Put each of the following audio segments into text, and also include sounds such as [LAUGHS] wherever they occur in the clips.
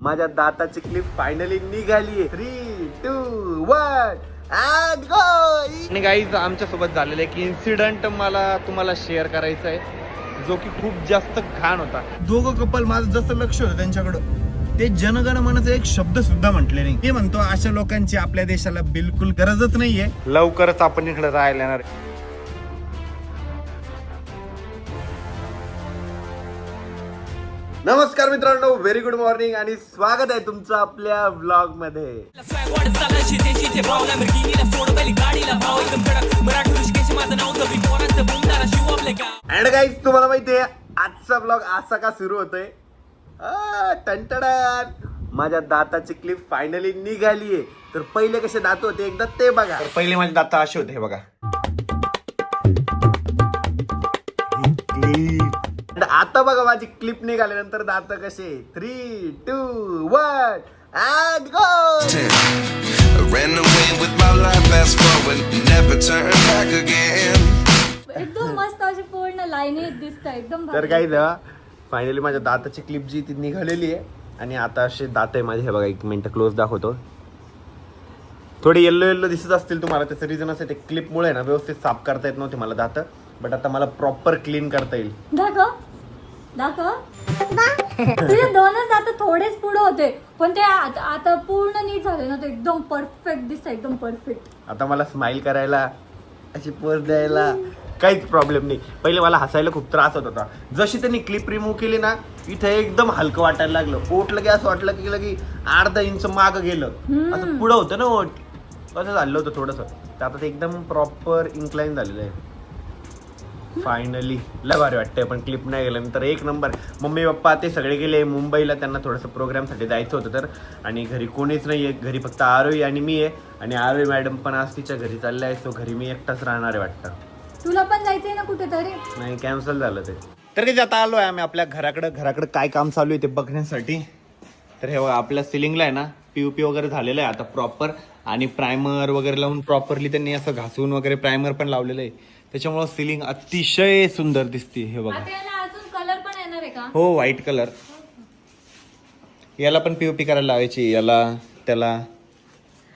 माझ्या दाताची clip finally निघाली थ्री टू वन आणि गाईज आमच्यासोबत झालेला एक इन्सिडंट मला तुम्हाला शेअर करायचा आहे जो की खूप जास्त घाण होता. दोघं कपल माझं जसं लक्ष होतं त्यांच्याकडं ते जनगण मनाचा एक शब्द सुद्धा म्हटले नाही. मी म्हणतो अशा लोकांची आपल्या देशाला बिलकुल गरजच नाहीये. लवकरच आपण इकडे राहायला येणार. नमस्कार मित्रांनो व्हेरी गुड मॉर्निंग आणि स्वागत आहे तुमचं आपल्या ब्लॉगमध्ये. गाडीला अँड गाईज तुम्हाला माहिती आहे आजचा ब्लॉग असा का सुरू होतोय? आ, टंटडान माझ्या दाताची क्लिप फायनली निघालीये. तर पहिले कसे दात होते एकदा ते बघा. पहिले माझे दात असे होते हे बघा. आता बघा माझी क्लिप निघाल्यानंतर दात कसे? Three two one and go I ran away with my life, fast forward, never turn back again. एकदम मस्त अशी पूर्ण लाईनी दिसत एकदम तर. काही तेव्हा फायनली माझ्या दाताची क्लिप जी ती निघालेली आहे. आणि आता असे दात आहे माझे हे बघा एक मिनिट क्लोज दाखवतो. थोडे येल्लो येल्लो दिसत असतील तुम्हाला त्याचं रिझन असं ते क्लिपमुळे ना व्यवस्थित साफ करता येत नव्हते मला दात. बट आता मला प्रॉपर क्लीन करता येईल. दाखव. दाखव. तुझे दोनच आता थोडेच पुढे होते. पण ते आता आता पूर्ण नीट झाले ना ते एकदम परफेक्ट दिसत एकदम परफेक्ट आता मला स्माइल करायला अशी पोज द्यायला काहीच प्रॉब्लेम नाही. पहिले मला हसायला खूप त्रास होत होता. जशी त्यांनी क्लिप रिमूव्ह केली ना इथे एकदम हलकं वाटायला लागलं. ओटलं की असं वाटलं की लगी अर्धा इंच माग गेलं. असं पुढं होतं ना ओट असं झालं होतं थोडंसं. तर आता ते एकदम प्रॉपर इन्क्लाइन झालेलं आहे. फायनली लय भारी वाटतंय पण क्लिप नाही गेल्यानंतर एक नंबर मम्मी पप्पा ते सगळे गेले मुंबईला त्यांना थोडंसं प्रोग्रामसाठी जायचं होतं तर. आणि घरी कोणीच नाही आहे घरी फक्त आरोही आणि मी आहे. आणि आरोही मॅडम पण आज तिच्या घरी चालल्या आहे सो घरी मी एकटाच राहणार आहे वाटतं. तुला पण जायचंय ना कुठेतरी? नाही कॅन्सल झालं ते. तर काही आता आलो आहे आम्ही आपल्या घराकडे. घराकडे काय काम चालू आहे ते बघण्यासाठी. तर हे बघा आपल्या सिलिंगला आहे ना पीयूपी वगैरे झालेलं आहे आता प्रॉपर आणि प्रायमर वगैरे लावून प्रॉपरली त्यांनी असं घासून वगैरे प्रायमर पण लावलेलं आहे. त्याच्यामुळं सिलिंग अतिशय सुंदर दिसते हे बघा. आता याला अजून कलर पण येणार आहे का? हो व्हाईट कलर याला पण पीओपी करायला लावायची. याला त्याला.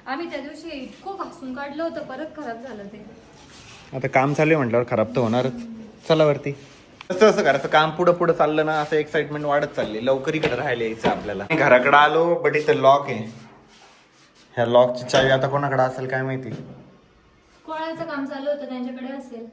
आम्ही त्या दिवशी इतकं घासून काढलं होतं परत खराब झालं ते. आता काम चालू आहे म्हटल्यावर खराब तर होणारच चला वरती. कसं असं करायचं काम पुढं पुढं चाललं ना असं एक्साइटमेंट वाढत चालली. लवकर इकडे राहायला यायचं आपल्याला. घराकडे आलो बट इथं लॉक आहे. ह्या लॉकची चावी आता कोणाकडे असेल काय माहिती? कोणाचं काम चालू होतं त्यांच्याकडे असेल.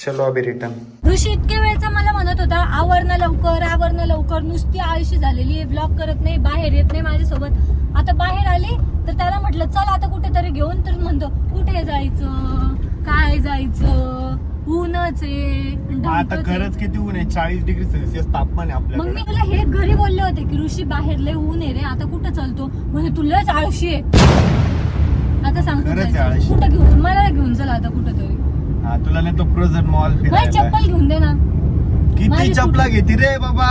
चलो अभि रिटर्न ऋषी इतके वेळचा मला म्हणत होता आवरणं लवकर आवरणं लवकर नुसती आळशी झालेली आहे ब्लॉक करत नाही बाहेर येत नाही माझ्यासोबत. आता बाहेर आली तर त्याला म्हटलं चल आता कुठेतरी घेऊन तर म्हणतो कुठे जायचं? काय जायचं? ऊनच आहे. आता आहे. खरंच किती ऊन आहे? चाळीस डिग्री सेल्सिअस तापमान आहे मग मी आपल्याकडे तुला हे घरी बोलले होते की ऋषी बाहेर लय ऊन आहे रे आता कुठं चालतो? म्हणजे तुलाच आळशी आहे. आता सांग कुठं खरंच आहे जायचं? आळशी. कुठं घेऊन मला घेऊन चल आता कुठं तरी हा तुला नाही तो प्रोझन मॉल फिरायला चप्पल घेऊन दे ना. किती चपला घेते रे बाबा?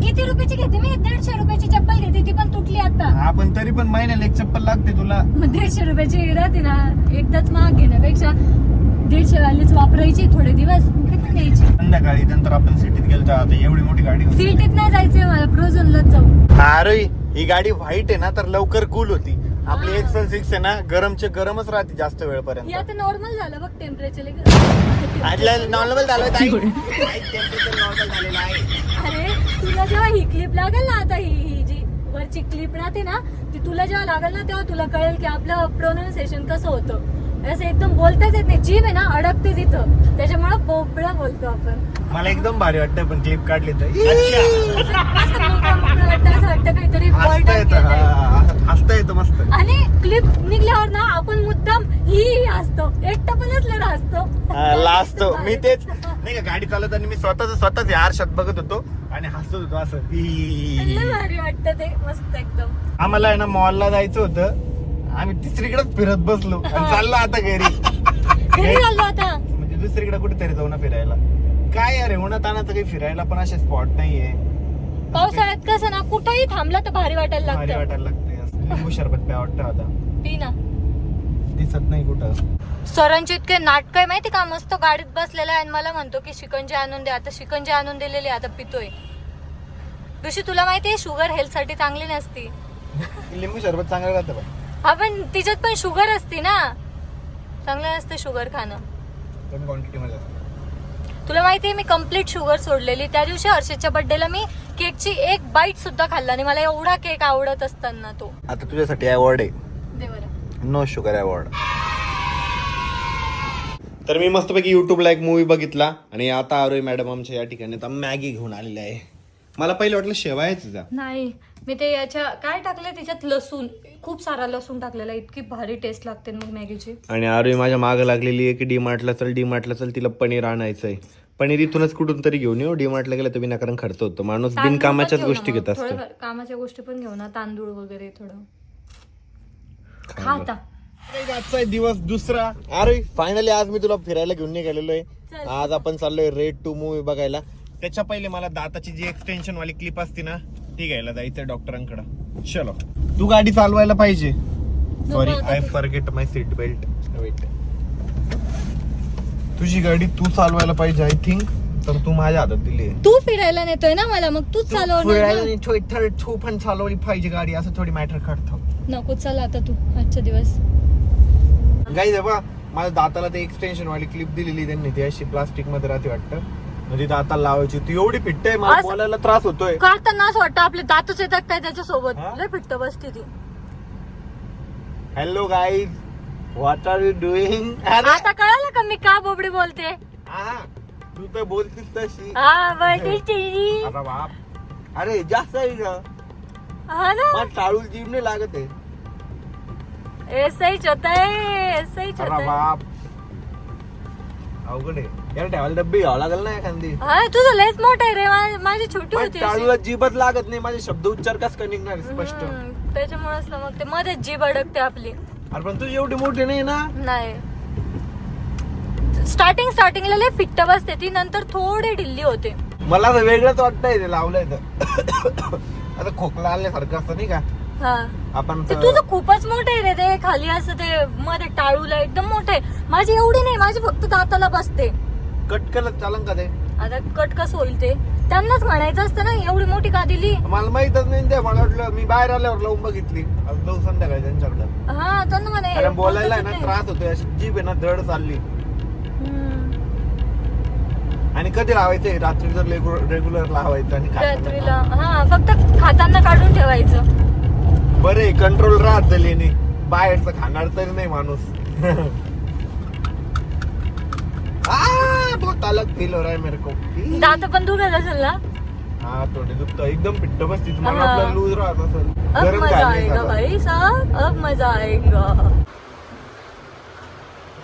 किती रुपयाची घेते मी? दीडशे रुपयाची चप्पल घेते ती पण तुटली आता. हा पण तरी पण महिन्याला एक चप्पल लागते तुला. मग दीडशे रुपयाची राहते ना. एकदाच महाग घेण्यापेक्षा दीडशे वालीच वापरायची थोडे दिवस कुठे पण द्यायची संध्याकाळी नंतर आपण सिटीत गेलो आता एवढी मोठी गाडी होती. सिटीत नाही जायचंय मला प्रोझनलाच जाऊ. अरे ही गाडी व्हाईट आहे ना तर लवकर कूल होती. आपली एक्सल सिक्स आहे ना गरमचे गरमच राहते जास्त हे वेळपर्यंत आता नॉर्मल झालं बघ टेम्परेचर नॉर्मल झालं टेम्परेचर नॉर्मल झालेलं आहे. अरे तुला जेव्हा ही क्लिप लागेल ना आता ही ही जी वरची क्लिप राहते ना ती तुला जेव्हा लागेल ना तेव्हा तुला कळेल की आपलं प्रोनाऊन्सिएशन कसं होतं. असं एकदम बोलताच येत नाही. जीभ आहे ना अडकते तिथं त्याच्यामुळे बोबडं बोलतो आपण. मला एकदम भारी वाटतं पण क्लिप काढली तर [LAUGHS] मस्त मोकळं मोकळं वाटतं असं वाटतं काहीतरी हसता बॉल येतं हा, हसता येतं मस्त आणि क्लिप निघल्यावर ना आपण मुद्दाम ही असतो. एकटा पण असलं ना असतो लास्ट मी तेच नाही का गाडी चालवताना मी स्वतःच स्वतःच आरशात बघत होतो आणि हसत होतो असं. लय भारी वाटतं ते. मस्त एकदम. आम्हाला आहे ना मॉलला जायचं होतं. आम्ही तिसरीकडेच फिरत बसलो आणि चाललो आता घरी. [LAUGHS] घरी चाललो आता. म्हणजे दुसरीकडे कुठेतरी जाऊ ना फिरायला. काय अरे उन्हात आणत काही फिरायला पण असे स्पॉट नाहीये. पावसाळ्यात कसं ना कुठेही थांबला तर भारी वाटायला भारी लागतं. वाटायला लागते. लिंबू सरबत प्या वाटतं आता. पी ना. दिसत नाही कुठं. सरांचे इतके नाटक आहे माहिती का? मस्त गाडीत बसलेला आहे आणि मला म्हणतो की शिकंजी आणून दे. आता शिकंजी आणून दिलेली आहे, आता पितोय. ऋषी तुला माहितीये शुगर हेल्थसाठी चांगली नसती. लिंबू सरबत चांगलं राहतं पण. हा पण तिच्यात पण शुगर असते ना. चांगलं नसतं शुगर खाणं. कमी क्वांटिटी मध्ये असतं. तुला माहितीये मी कंप्लीट शुगर सोडलेली. त्या दिवशी हर्षदच्या बर्थडेला मी केकची एक बाईट सुद्धा खाल्ला आणि मला एवढा केक आवडत असताना तो. आता तुझ्यासाठी अवॉर्ड आहे. दे बरं. No sugar award. तर मी मस्तपैकी युट्यूबला एक मूवी बघितला आणि आता आरोय मॅडम आमच्या या ठिकाणी आता मॅगी घेऊन आलेली आहे. मला पहिलं वाटलं शेवायच नाही मी ते याच्या काय टाकले त्याच्यात? लसूण. खूप सारा लसूण टाकलेला इतकी भारी टेस्ट लागते मग मॅगीची आणि आरोय माझ्या मागं लागलेली आहे की डीमार्टला चल डीमार्टला चल तिला पनीर आणायचंय. पनीर इथूनच कुठून तरी घेऊन येऊ. डीमार्टला गेलं तर विनाकारण खर्च होतो. माणूस बिनकामाच्याच गोष्टी. घेत असतो. कामाच्या गोष्टी पण घेऊ ना. तांदूळ वगैरे थोडं. खा आता एक आजचा दिवस दुसरा. अरे फायनली आज मी तुला फिरायला घेऊन निघालेलो आहे आज आपण चाललोय रेड टू मूवी बघायला. त्याच्या पहिले मला दाताची जी एक्सटेन्शन वाली क्लिप असते ना ती घ्यायला जायचं डॉक्टरांकडे चलो. तू गाडी चालवायला पाहिजे. Sorry I forget my seat belt wait तुझी गाडी तू चालवायला पाहिजे आय थिंक तर तू माझ्या हातात दिली तू फिरायला नेतोय ना मला मग तूच चालवणार ना. तू पण चालवली पाहिजे गाडी असं थोडी मॅटर काढतो नको चल आता तू आजच्या दिवस. गाई बा माझ्या दाताला ते एक्सटेन्शन वाली क्लिप दिलेली त्यांनी ती अशी प्लास्टिकमध्ये राहते वाटतं. म्हणजे दाताला लावायची ती एवढी फिट्ट आहे मला असं- बोलायला त्रास होतोय. काढताना असं वाटतं आपले दातच येतात काय त्याच्यासोबत? हा? लय फिट्ट बसते ती. Hello guys what are you doing आता कळालं का मी का बोबडी बोलते? तू तर बोलतीस तशी. हा बोलते ती. अरे बाप. अरे जास्त आहे हा ना. मला टाळूल जीव नाही लागत आहे. होत होत. बाप. अवघड आहे. यार ठेवायला डब्बी घ्यावं लागेल ना एखादी. हा तुझं लयच मोठं आहे रे मा- माझी छोटी पण होती. टाळूला जीभच लागत नाही माझे शब्द उच्चार कस का निघणार स्पष्ट? त्याच्यामुळेच ना मग ते मध्येच जीभ अडकते आपली. अरे पण तुझी एवढी मोठी नाही ना? नाही. स्टार्टिंग स्टार्टिंगला लय फिट्ट बसते ती नंतर थोडी ढिल्ली होते. मला तर वेगळंच वाटतंय ते लावलंय तर. आता खोकला आल्यासारखं असतं नाही का? हा. आपण ते तुझं खूपच मोठं आहे रे ते खाली असं ते मध्ये टाळूला एकदम मोठं आहे. माझी एवढी नाही माझी फक्त दाताला बसते. कट केलं चालन का ते? आता कट कसं होईल ते? त्यांनाच म्हणायचं असतं ना एवढी मोठी का दिली? मला माहितच नाही ते मला वाटलं मी बाहेर आल्यावर लावून बघितली. आज जाऊ संध्याकाळी त्यांच्याकडे. हा त्यांना म्हणे कारण बोलायला आहे बोलतच ना. त्रास होतोय अशी जीभ आहे ना धड चालली. आणि कधी लावायचं? रात्री जर रेग्युलर लावायचं आणि रात्रीला. हा फक्त खाताना काढून ठेवायचं. बरे कंट्रोल राहत झाली नाही बाहेरचं खाणार तरी नाही माणूस. [LAUGHS] आ, बहुत अलग फील हो रहा है मेरे को. [LAUGHS] दात पण दुखत असेल ना? हा थोडे दुखतं. एकदम पिट्ट बसती मला हा. आपलं लूज राहत असेल. अब गरम मजा नाही आएगा. भाई साहब अब मजा आएगा.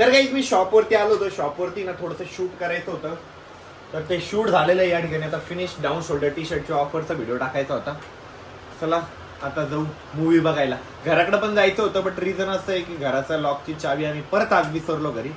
तर काही मी शॉपवरती आलो होतो. शॉपवरती ना थोडंसं शूट करायचं होतं. तर ते शूट झालेलं आहे या ठिकाणी. आता फिनिश डाऊन शोल्डर टी शर्टच्या ऑफरचा व्हिडिओ टाकायचा होता. चला आता जाऊ मूवी बघायला. घराकडे पण जायचं होतं बट रिझन असं आहे की घराचा लॉकची चावी आम्ही परत आज विसरलो घरी.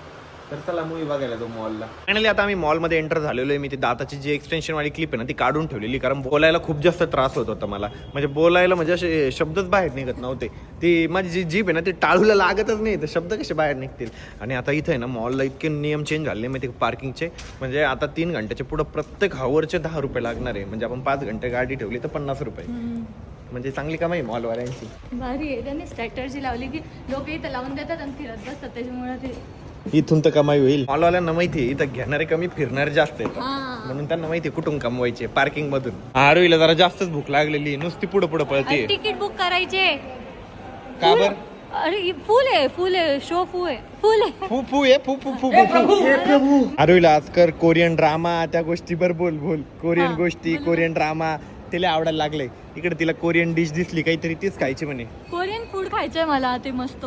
तर चला मूवी बघायला जाऊ मॉलला फायनली आता आम्ही मॉलमध्ये एंटर झालेलो आहे मी ती दाताची जी एक्सटेन्शन वाली क्लिप आहे ना ती काढून ठेवलेली. कारण बोलायला खूप जास्त त्रास होत होता मला. म्हणजे बोलायला म्हणजे असे शब्दच बाहेर निघत नव्हते. ती माझी जी जीभ आहे ना ती टाळूला लागतच नाही. तर शब्द कसे बाहेर निघतील? आणि आता इथे आहे ना मॉलला इतके नियम चेंज झाले. माहिती पार्किंगचे म्हणजे आता तीन घंट्याच्या पुढे प्रत्येक हावरचे दहा रुपये लागणार आहे. म्हणजे आपण पाच घंटे गाडी ठेवली तर पन्नास रुपये. म्हणजे चांगली कमाई मॉलवाल्यांची भारी आहे. त्यांनी स्ट्रॅटर्जी लावली की लोक इथं लावून देतात आणि फिरत बसतात. त्याच्यामुळे ते इथून तर कमाई होईल. मॉलवाल्यांना माहिती आहे इथं घेणारे कमी फिरणारे जास्त आहेत. म्हणून त्यांना माहिती आहे कुठून कमवायचे पार्किंग मधून. आरोईला जरा जास्तच भूक लागलेली नुसती पुढे पुढे पळते तिकीट बुक करायचे. का बर? अरे हे फुल आहे फुल आहे. शो फू आहे. फुल आहे. फू फू ये फू फू फू फू आरोईला आजकर कोरियन ड्रामा त्या गोष्टीवर बोल बोल. कोरियन गोष्टी कोरियन ड्रामा तिला आवडायला लागले इकडे तिला कोरियन डिश दिसली काहीतरी तीच खायची म्हणे. कोरियन फूड खायचंय मला ते मस्त.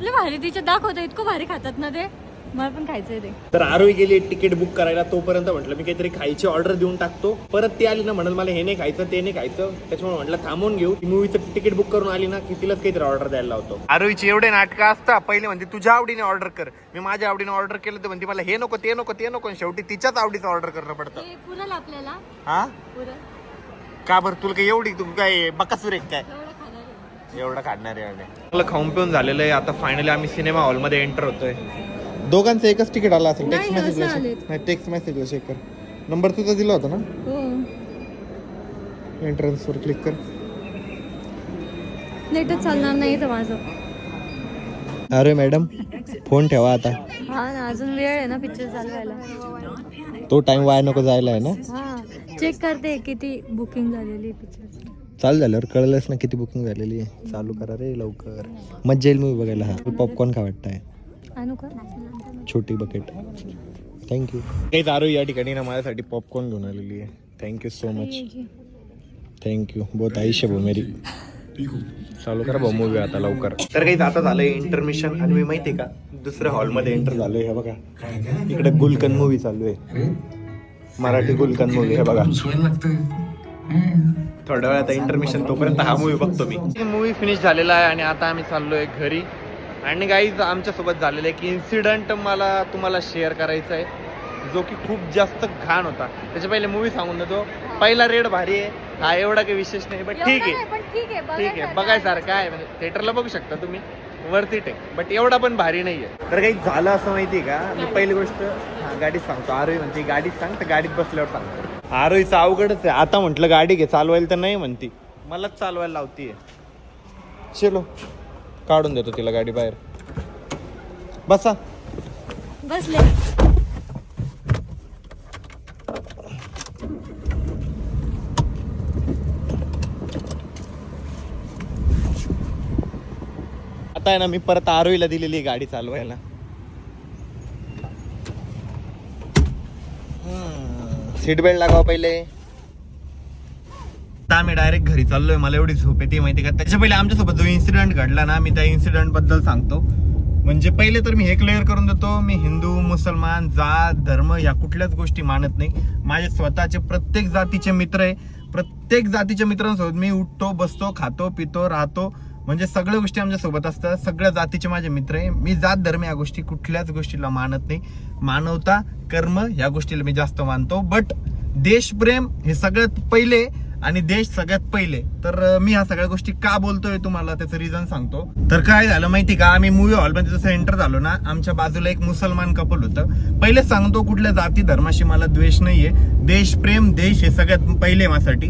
लय भारी तिच्या दाखवतं इतकं भारी खातात ना ते. मला पण खायचंय ते. तर आरोही गेली तिकीट बुक करायला तोपर्यंत म्हटलं मी काहीतरी खायची ऑर्डर देऊन टाकतो. परत ती आली ना म्हणत मला हे नाही खायचं ते नाही खायचं. त्याच्यामुळे म्हटलं थांबून घेऊ. मूवीचं तिकीट बुक करून आली ना की तिलाच काहीतरी ऑर्डर द्यायला लावतो. आरोहीची एवढे नाटकं असतात पहिले म्हणजे तुझ्या आवडीने ऑर्डर कर. मी माझ्या आवडीने ऑर्डर केलं तर म्हणते मला हे नको ते नको ते नको. आणि शेवटी तिच्याच आवडीचं ऑर्डर करणं पडतं. ते पुरल आपल्याला. हा? पुरल. का बरं? तुला काही एवढी तू काय बकासूर आहे काय? एवढं काढणार आहे खाऊन पिऊन झालेलं आहे. आता फायनली आम्ही सिनेमा हॉलमध्ये एंटर होतोय. दोघांचं एकच तिकीट आलं असेल. टेक्स्ट मेसेजला आलेत. नाही टेक्स्ट मेसेजला चेक कर. नंबर तुझा दिला होता ना? हो. एंट्रन्सवर क्लिक कर. नेटच चालणार नाही तर माझं. अरे मॅडम फोन ठेवा आता. हा ना अजून वेळ आहे ना पिक्चर चालवायला. तो टाइम वाया नको जायला आहे ना? हा चेक करते किती बुकिंग झालेली पिक्चरची चालू झाल्यावर कळलंच ना किती बुकिंग झालेली आहे. चालू करा रे लवकर. मज्जा येईल मूवी बघायला. हा. पॉपकॉर्न खा वाटतंय. छोटी बकेट थँक्यू काही दारू या ठिकाणी ना माझ्यासाठी पॉपकॉर्न घेऊन आलेली आहे. थँक्यू सो मच थँक्यू बहुत आयुष्य भाऊ मेरी. चालू करा भाऊ मूवी आता लवकर. तर काही आता झालंय इंटरमिशन आणि मी माहितीये का दुसऱ्या हॉलमध्ये एंटर झालोय हे बघा. इकडे गुलकन मूवी चालू आहे. मराठी गुलकन मूवी हे बघा. थोड्या वेळात इंटरमिशन तोपर्यंत हा मूवी बघतो मी. मूवी फिनिश झालेला आहे आणि आता आम्ही चाललोय घरी. आणि गाईज आमच्यासोबत झालेला एक इन्सिडंट मला तुम्हाला शेअर करायचा आहे जो की खूप जास्त घाण होता. त्याच्या पहिले मूवी सांगून देतो. पहिला रेड भारी आहे. हा एवढा काही विशेष नाही बट ठीक आहे. पण ठीक आहे ठीक आहे बघायसारखं आहे. म्हणजे थिएटरला बघू शकता तुम्ही. वरती टेक. बट एवढा पण भारी नाहीये. तर काही झालं असं माहिती का? मी पहिली गोष्ट हा गाडीत सांगतो. आरोही म्हणते गाडीत सांग तर गाडीत बसल्यावर सांगतो. आरोहीचं अवघडच आहे. आता म्हटलं गाडी घे चालवायला तर नाही म्हणती. मलाच चालवायला लावतीये. चलो काढून देतो तिला गाडी बाहेर. बसा. बसले. आता आहे ना मी परत आरोहीला दिलेली गाडी चालवायला. सीट बेल्ट लागाव पहिले. आता आम्ही डायरेक्ट घरी चाललोय. मला एवढी झोप येते माहिती का? त्याच्या पहिले आमच्यासोबत जो इन्सिडेंट घडला ना मी त्या इन्सिडेंटबद्दल सांगतो. म्हणजे पहिले तर मी हे क्लिअर करून देतो मी हिंदू मुसलमान जात धर्म या कुठल्याच गोष्टी मानत नाही. माझे स्वतःचे प्रत्येक जातीचे मित्र आहे. प्रत्येक जातीच्या मित्रांसोबत मी उठतो बसतो खातो पितो राहतो. म्हणजे सगळ्या गोष्टी आमच्यासोबत असतात. सगळ्या जातीचे माझे मित्र आहे. मी जात धर्म या गोष्टी कुठल्याच गोष्टीला मानत नाही. मानवता कर्म या गोष्टीला मी जास्त मानतो. बट देशप्रेम हे सगळ्यात पहिले आणि देश सगळ्यात पहिले. तर मी ह्या सगळ्या गोष्टी का बोलतोय तुम्हाला त्याचं रिझन सांगतो. तर काय झालं माहिती का? आम्ही मूवी हॉलमध्ये जसं एंटर झालो ना आमच्या बाजूला एक मुसलमान कपल होतं. पहिले सांगतो कुठल्या जाती धर्माशी मला द्वेष नाहीये. देश प्रेम देश हे सगळ्यात पहिले माझ्यासाठी.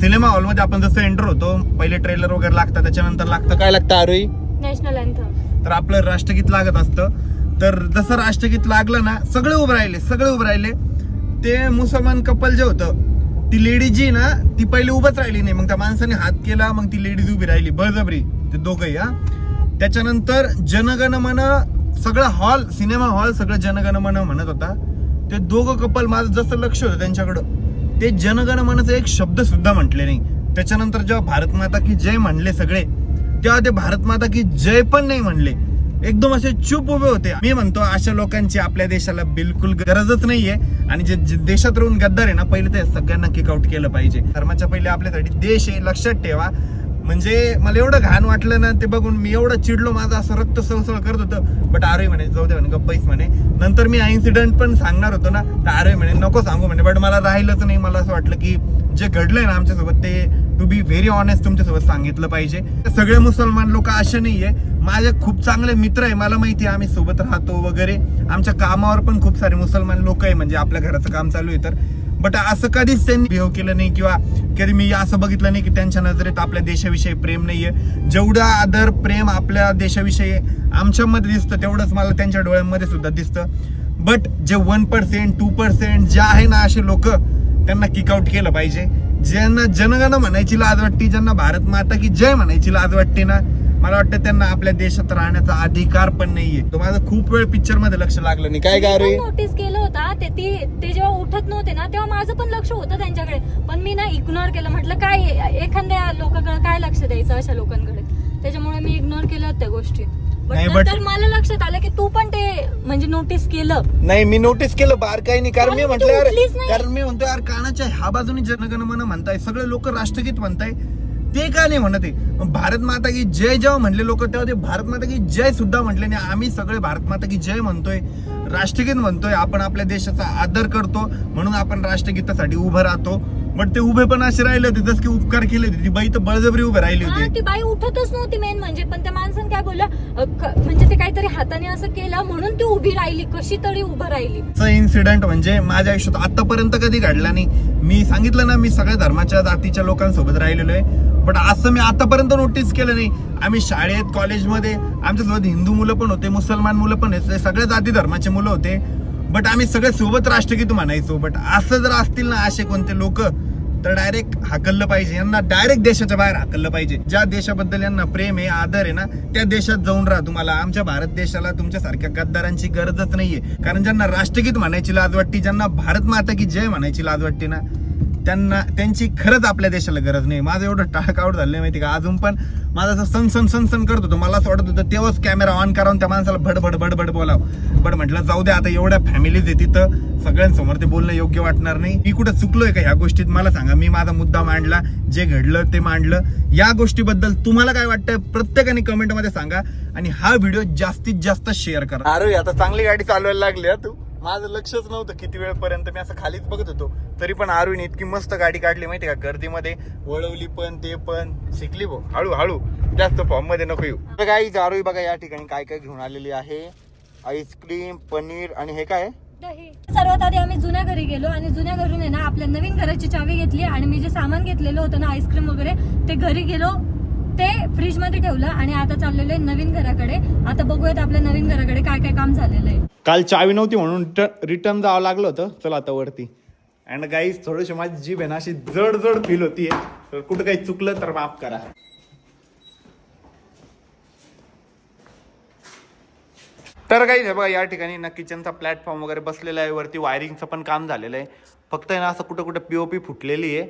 सिनेमा हॉलमध्ये आपण जसं एंटर होतो पहिले ट्रेलर वगैरे लागतं त्याच्यानंतर लागतं काय लागतं आरोही नॅशनल अँथम तर आपलं राष्ट्रगीत लागत असतं. तर जसं राष्ट्रगीत लागलं ना सगळे उभे राहिले सगळे उभे राहिले. ते मुसलमान कपल जे होतं ती लेडीज जी ना ती पहिले उभंच राहिली नाही. मग त्या माणसाने हात केला मग ती लेडीज उभी राहिली. बळजबरी. ते दोघंही हा. त्याच्यानंतर जनगणमन सगळं हॉल सिनेमा हॉल सगळं जनगणमन म्हणत होता. ते दोघं कपल माझं जसं लक्ष होतं त्यांच्याकडं ते जनगणमनचं एक शब्द सुद्धा म्हटले नाही. त्याच्यानंतर जेव्हा भारत माता की जय म्हणले सगळे तेव्हा ते भारत माता की जय पण नाही म्हणले. एकदम असे चुप उभे होते. मी म्हणतो अशा लोकांची आपल्या देशाला बिलकुल गरजच नाहीये. आणि जे देशात राहून गद्दार आहे ना पहिले ते सगळ्यांना किकआउट केलं पाहिजे. धर्माच्या पहिले आपल्यासाठी देश आहे लक्षात ठेवा. म्हणजे मला एवढं घाण वाटलं ना ते बघून मी एवढं चिडलो माझं असं रक्त सळसळ करत होतं. बट आरोही म्हणे जाऊ दे म्हणे गप्पाईस म्हणे. नंतर मी हा इन्सिडेंट पण सांगणार होतो ना तर आरोही म्हणे नको सांगू म्हणे बट मला राहिलंच नाही. मला असं वाटलं की जे घडलंय ना आमच्यासोबत ते टू बी व्हेरी ऑनेस्ट तुमच्यासोबत सांगितलं पाहिजे. सगळे मुसलमान लोक असे नाहीये. माझे खूप चांगले मित्र आहे मला माहिती आहे आम्ही सोबत राहतो वगैरे. आमच्या कामावर पण खूप सारे मुसलमान लोक आहे म्हणजे आपल्या घराचं काम चालू आहे तर. बट असं कधीच त्यांनी बिहेव केलं नाही किंवा कधी मी असं बघितलं नाही की त्यांच्या नजरेत आपल्या देशाविषयी प्रेम नाहीये. जेवढं आदर प्रेम आपल्या देशाविषयी आमच्यामध्ये दिसतं तेवढंच मला त्यांच्या डोळ्यांमध्ये सुद्धा दिसतं. बट जे वन पर्सेंट टू पर्सेंट जे आहे ना असे लोक त्यांना किकआउट केलं पाहिजे. ज्यांना जनगण म्हणायची लाज वाटते ज्यांना भारत माता की जय म्हणायची लाज वाटते ना मला वाटतं त्यांना आपल्या देशात राहण्याचा अधिकार पण नाहीये. तो माझं खूप वेळ पिक्चरमध्ये लक्ष लागलं नाही. काय काय रे नोटीस केलं होता. ते ती जेव्हा उठत नव्हते ना तेव्हा माझं पण लक्ष होतं त्यांच्याकडे. पण मी ना इग्नोर केलं. म्हटलं काय? एखाद्या लोकांकडे काय लक्ष द्यायचं अशा लोकांकडे? त्याच्यामुळे मी इग्नोर केलं त्या गोष्टी नंतर मला लक्षात आलं की तू पण ते म्हणजे नोटीस केलं. नाही मी नोटीस केलं. बार काही नाही. कारण मी म्हटलं. कारण मी म्हणतो यार कानाच्या ह्या बाजूने जनगण मन म्हणताय. सगळे लोक राष्ट्रगीत म्हणताय. ते का नाही म्हणत आहे भारत माता की जय जेव्हा म्हणले लोक तेव्हा ते भारत माता की जय सुद्धा म्हटले नाही. आम्ही सगळे भारत माता की जय म्हणतोय राष्ट्रगीत म्हणतोय आपण आपल्या देशाचा आदर करतो म्हणून आपण राष्ट्रगीतासाठी उभं राहतो. बट ते उभे पण असे राहिले होते जस की उपकार केले होते. ती बाई तर बळजबरी उभे राहिली हा होती. ती बाई उठतच नव्हती मेन म्हणजे पण त्या माणसानं काय बोललं अ, क- म्हणजे ते काहीतरी हाताने असं केलं म्हणून ती उभी राहिली कशी तरी उभं राहिली. इन्सिडेंट म्हणजे माझ्या आयुष्यात आतापर्यंत कधी घडला नाही. मी सांगितलं ना मी सगळ्या धर्माच्या जातीच्या लोकांसोबत राहिलेलो आहे बट असं मी आतापर्यंत नोटीस केलं नाही. आम्ही शाळेत कॉलेजमध्ये आमच्यासोबत हिंदू मुलं पण होते मुसलमान मुलं पण होते सगळ्या जाती धर्माचे मुलं होते. बट आम्ही सगळे सोबत राष्ट्रगीत म्हणायचो. बट असं जर असतील ना असे कोणते लोक तर डायरेक्ट हाकललं पाहिजे. यांना डायरेक्ट देशाच्या बाहेर हाकललं पाहिजे. ज्या देशाबद्दल यांना प्रेम आहे आदर आहे ना त्या देशात जाऊन राहा तुम्हाला. आमच्या भारत देशाला तुमच्यासारख्या गद्दारांची गरजच नाहीये. कारण ज्यांना राष्ट्रगीत म्हणायची लाज वाटते ज्यांना भारत माता की जय म्हणायची लाज वाटते ना त्यांना त्यांची खरंच आपल्या देशाला गरज नाही. माझं एवढं टाळक आउट झालं माहिती का? अजून पण माझं असं सन सन सन सन करत होतो. मला असं वाटत होतं तेव्हाच कॅमेरा ऑन करावून त्या माणसाला भडभड भडभड बोलावं. बट म्हटलं जाऊ दे आता एवढ्या फॅमिलीज आहे तिथं. सगळ्यांसमोर ते बोलणं योग्य वाटणार नाही. मी कुठं चुकलोय का ह्या गोष्टीत? मला सांगा. मी माझा मुद्दा मांडला जे घडलं ते मांडलं. या गोष्टीबद्दल तुम्हाला काय वाटतं प्रत्येकाने कमेंटमध्ये सांगा. आणि हा व्हिडिओ जास्तीत जास्त शेअर करा. अरे आता चांगली गाडी चालवायला लागली तू. माझं लक्षच नव्हतं किती वेळपर्यंत मी असं खालीच बघत होतो. तरी पण आरुने इतकी मस्त गाडी काढली माहिती का? गर्दीमध्ये वळवली पण ते पण शिकली भाऊ हळू हळू जास्त फॉर्ममध्ये नको येऊ. तर काही आरुई बघा या ठिकाणी काय काय घेऊन आलेली आहे. आईस्क्रीम पनीर आणि हे काय? सर्वात आधी आम्ही जुन्या घरी गेलो आणि जुन्या घरून आहे ना आपल्या नवीन घराची चावी घेतली आणि मी जे सामान घेतलेलं होतं ना आईस्क्रीम वगैरे ते घरी गेलो. ते फ्रीजमध्ये ठेवलं आणि आता चाललेलो आहे नवीन घराकडे. आता बघूयात आपल्या नवीन घराकडे काय काय काम झालेलं आहे. काल चावी नव्हती म्हणून रिटर्न जावं लागलं होतं. चला आता वरती. अँड गाईज थोडीशी माझी जीभ आहे ना अशी जड जड फील होतीये. तर कुठं काही चुकलं तर माफ करा. तर काही हे बघा या ठिकाणी ना किचनचा प्लॅटफॉर्म वगैरे बसलेला आहे. वरती वायरिंगचं पण काम झालेलं आहे. फक्त आहे ना असं कुठं कुठं पीओपी फुटलेली आहे.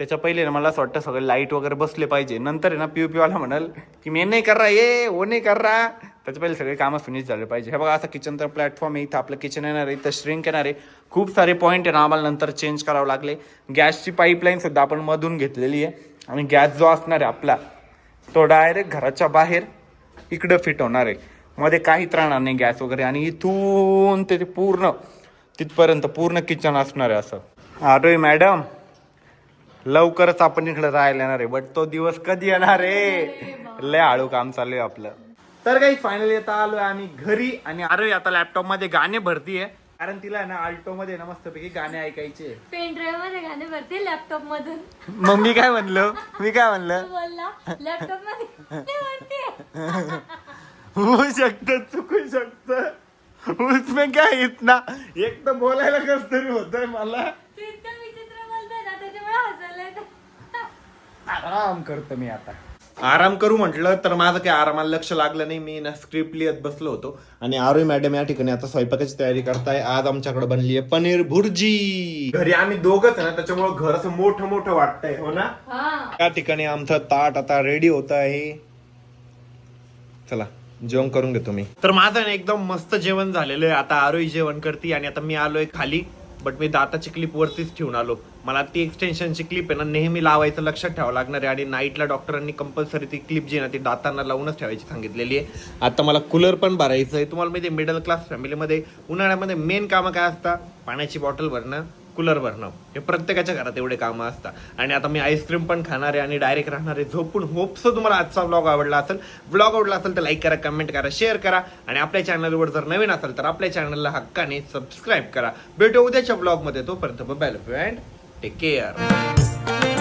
त्याच्या पहिले ना मला असं वाटतं सगळे लाइट वगैरे बसले पाहिजे. नंतर आहे ना पी वाला म्हणाल की मी नाही कर रहा ये वो नाही कर रहा त्याच्या पहिले सगळे कामं फिनिश झाले पाहिजे. हे बघा असं किचनचा प्लॅटफॉर्म आहे इथं आपलं किचन येणार आहे इथं श्रिंक येणार आहे. खूप सारे पॉईंट आहे ना आम्हाला नंतर चेंज करावं लागले. गॅसची पाईपलाईन सुद्धा आपण मधून घेतलेली आहे. आणि गॅस जो असणार आहे आपला तो डायरेक्ट घराच्या बाहेर इकडं फिट होणार आहे. मध्ये काहीच राहणार नाही गॅस वगैरे. आणि इथून ते पूर्ण तिथपर्यंत पूर्ण किचन असणार आहे असं. अरे मॅडम लवकरच आपण इकडे राहायला येणार आहे बट तो दिवस कधी येणार आहे? लय हळू काम चालू आहे आपलं. तर काही फायनली आता आलोय आम्ही घरी आणि अरे आता लॅपटॉपमध्ये गाणे भरतीये कारण तिला आहे ना आल्टो मध्ये ना मस्तपैकी गाणे ऐकायचे पेन ड्राईव्हमध्ये गाणे भरते लॅपटॉप मधून. मग मी काय म्हणलं? मी काय म्हणलं? बोलला लॅपटॉपमध्ये ते होऊ शकत चुकू शकत. उसमें क्या इतना? एक तर बोलायला कस तरी होतंय मला. तू इतकं विचित्र बोलतोय ना त्याच्यामुळे हसायला येतं. आराम करतो मी आता. आराम करू म्हटलं तर माझं काही आरामाला लक्ष लागलं नाही. मी ना स्क्रिप्ट लिहत बसलो होतो. आणि आरोही मॅडम या ठिकाणी आता स्वयंपाकाची तयारी करताय. आज आमच्याकडे बनली आहे पनीर भुर्जी. घरी आम्ही दोघच आहे ना त्याच्यामुळे घर असं मोठं मोठं वाटतंय हो ना? हा. या ठिकाणी आमचं ताट आता रेडी होत आहे. चला जेवण करून घेतो मी. तर माझं ना एकदम मस्त जेवण झालेलं आहे. आता आरोही जेवण करते आणि आता मी आलोय खाली. बट मी दाताची क्लिप वरतीच ठेवून आलो. मला ती एक्सटेन्शनची क्लिप आहे ना नेहमी लावायचं लक्षात ठेवावं लागणार आहे. आणि नाईटला डॉक्टरांनी कंपल्सरी ती क्लिप जी आहे ना ती दातांना लावूनच ठेवायची सांगितलेली आहे. आता मला कूलर पण भरायचं आहे तुम्हाला माहिती मिडल क्लास फॅमिलीमध्ये उन्हाळ्यामध्ये मेन कामं काय असतात? पाण्याची बॉटल भरणं कूलर भरणं हे प्रत्येकाच्या घरात एवढे कामं असतात. आणि आता मी आईस्क्रीम पण खाणार आहे आणि डायरेक्ट राहणार आहे झोपून. होप्स तुम्हाला आजचा ब्लॉग आवडला असेल. ब्लॉग आवडला असेल तर लाईक करा कमेंट करा शेअर करा. आणि आपल्या चॅनलवर जर नवीन असेल तर आपल्या चॅनलला हक्काने सबस्क्राईब करा. भेटू उद्याच्या ब्लॉगमध्ये तोपर्यंत बॅल अँड टेक केअर